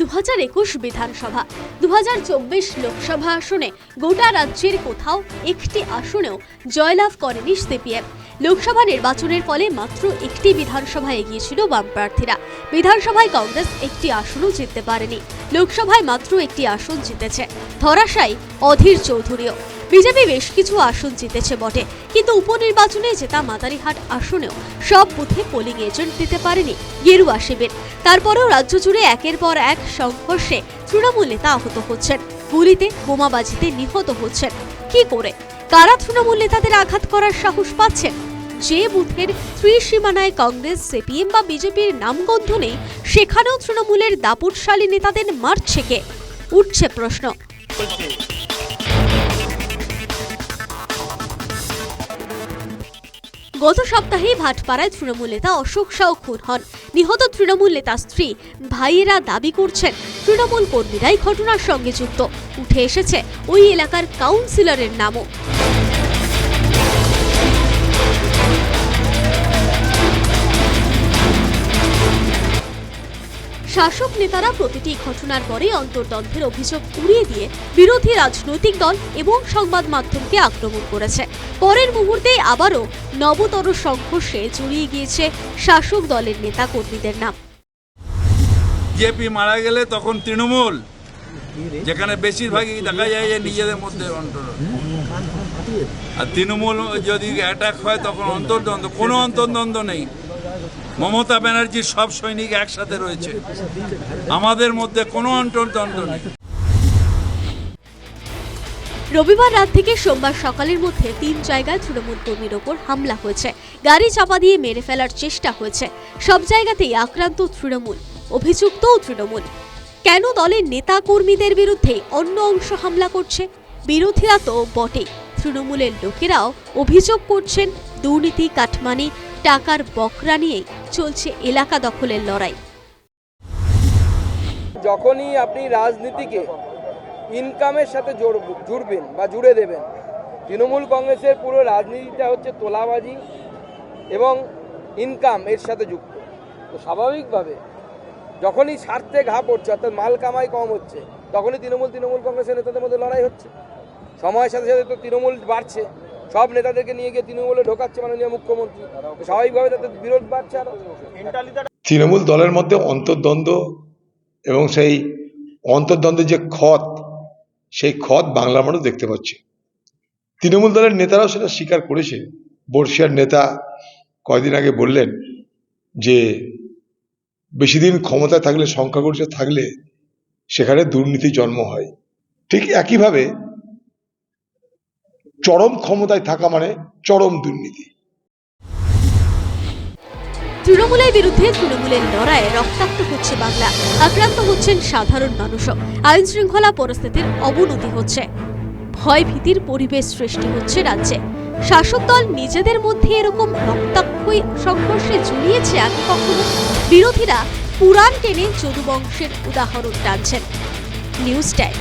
দু একুশ বিধানসভা। দু চব্বিশ লোকসভা আসনে গোটা রাজ্যের কোথাও একটি আসনেও জয়লাভ করেনি সিপিএম। লোকসভা নির্বাচনের ফলে মাত্র একটি বিধানসভায় এগিয়েছিল বাম প্রার্থীরা। বিধানসভায় কংগ্রেস একটি আসনও জিততে পারেনি। লোকসভায় মাত্র একটি আসন জিতেছে। ধরাশায়ী অধীর চৌধুরীও। বিজেপি বেশ কিছু আসন জিতেছে বটে, কিন্তু উপনির্বাচনে জেতা মাদারিহাট আসনেও সব বুথে পোলিং এজেন্ট দিতে পারেনি গেরুয়া শিবির। তারপরেও রাজ্য জুড়ে একের পর এক সংঘর্ষে তৃণমূল নেতা আহত হচ্ছেন, গুলিতে বোমাবাজিতে নিহত হচ্ছেন। কি করে? কারা তৃণমূল নেতাদের আঘাত করার সাহস পাচ্ছেন? যে বুথের ত্রিসীমানায় কংগ্রেস, সিপিএম বা বিজেপির নামগন্ধ নেই, সেখানেও তৃণমূলের দাপুটশালী নেতাদের মারছে কে? উঠছে প্রশ্ন। গত সপ্তাহে ভাটপাড়ায় তৃণমূল নেতা অশোক শাহ খুন হন। নিহত তৃণমূল নেতা স্ত্রী ভাইয়েরা দাবি করছেন, তৃণমূল কর্মীরাই ঘটনার সঙ্গে যুক্ত। উঠে এসেছে ওই এলাকার কাউন্সিলরের নামও। শাসক নেতারা প্রতিটি ঘটনার পরে অন্তর্দ্বন্দ্বের অভিযোগ উড়িয়ে দিয়ে বিরোধী রাজনৈতিক দল এবং সংবাদ মাধ্যমকে আক্রমণ করেছে। পরের মুহূর্তে আবারও নবতর সংঘর্ষে জড়িয়ে গিয়েছে শাসক দলের নেতা কর্মীদের নাম। বিজেপি মারা গেলে তখন তৃণমূল, যেখানে বেশিরভাগই দেখা যায় যে নিজেদের মধ্যে অন্তর। আর তৃণমূল যদি অ্যাটাক হয়, তখন অন্তর্দ্বন্দ্ব, কোনো অন্তর্দ্বন্দ্ব নেই। মমতা ব্যানার্জির সব সৈনিক একসাথে রয়েছে। আমাদের মধ্যে কোনো অন্তর্দ্বন্দ্ব নেই। রবিবার রাত থেকে সোমবার সকালের মধ্যে তিন জায়গায় তৃণমূল কর্মীর ওপর হামলা হয়েছে। গাড়ি চাপা দিয়ে মেরে ফেলার চেষ্টা হয়েছে। সব জায়গাতেই আক্রান্ত তৃণমূল, অভিযুক্তও তৃণমূল। কেন দলের নেতা কর্মীদের বিরুদ্ধে অন্য অংশ হামলা করছে? বিরোধীরা তো বটেই। তৃণমূলের লোকেরাও অভিযোগ করছেন, দুর্নীতি, কাটমানি, টাকার বকরা নিয়েই। চলছে এলাকা দখলের লড়াই। যখনই আপনি রাজনীতিকে ইনকামের সাথে জোড়ব- জুড়বেন বা জুড়ে দেবেন, তৃণমূল কংগ্রেসের পুরো রাজনীতিটা হচ্ছে তোলাবাজি এবং ইনকাম এর সাথে যুক্ত। তো স্বাভাবিকভাবে যখনই স্বার্থে ঘা পড়ছে, অর্থাৎ মাল কামাই কম হচ্ছে, তখনই তৃণমূল তৃণমূল কংগ্রেসের নেতাদের মধ্যে লড়াই হচ্ছে। সময়ের সাথে সাথে তো তৃণমূল বাড়ছে। সব নেতাদেরকে নিয়ে গিয়ে তৃণমূলে ঢোকাচ্ছে মাননীয় মুখ্যমন্ত্রী। স্বাভাবিকভাবে তাদের বিরোধ বাড়ছে আরও। তৃণমূল দলের মধ্যে অন্তর্দ্বন্দ্ব এবং সেই অন্তর্দ্বন্দ্বের যে ক্ষত, সেই ক্ষত বাংলার মানুষ দেখতে পাচ্ছে। তৃণমূল দলের নেতারাও সেটা স্বীকার করেছে। বর্ষিয়ার নেতা কয়দিন আগে বললেন যে, বেশি দিন ক্ষমতায় থাকলে, সংখ্যাগরিষ্ঠ থাকলে সেখানে দুর্নীতি জন্ম হয়। ঠিক একইভাবে চরম ক্ষমতায় থাকা মানে চরম দুর্নীতি। তৃণমূলের বিরুদ্ধে তৃণমূলের লড়াইয়ে রক্তাক্ত হচ্ছে বাংলা। আক্রান্ত হচ্ছেন সাধারণ মানুষও। আইন শৃঙ্খলা পরিস্থিতির অবনতি হচ্ছে। ভয় ভীতির পরিবেশ সৃষ্টি হচ্ছে রাজ্যে। শাসক দল নিজেদের মধ্যে এরকম রক্তাক্ষই সংঘর্ষে জড়িয়েছে আগে কখনো? বিরোধীরা পুরাণ টেনে যদুবংশের উদাহরণ টানছেন। News time.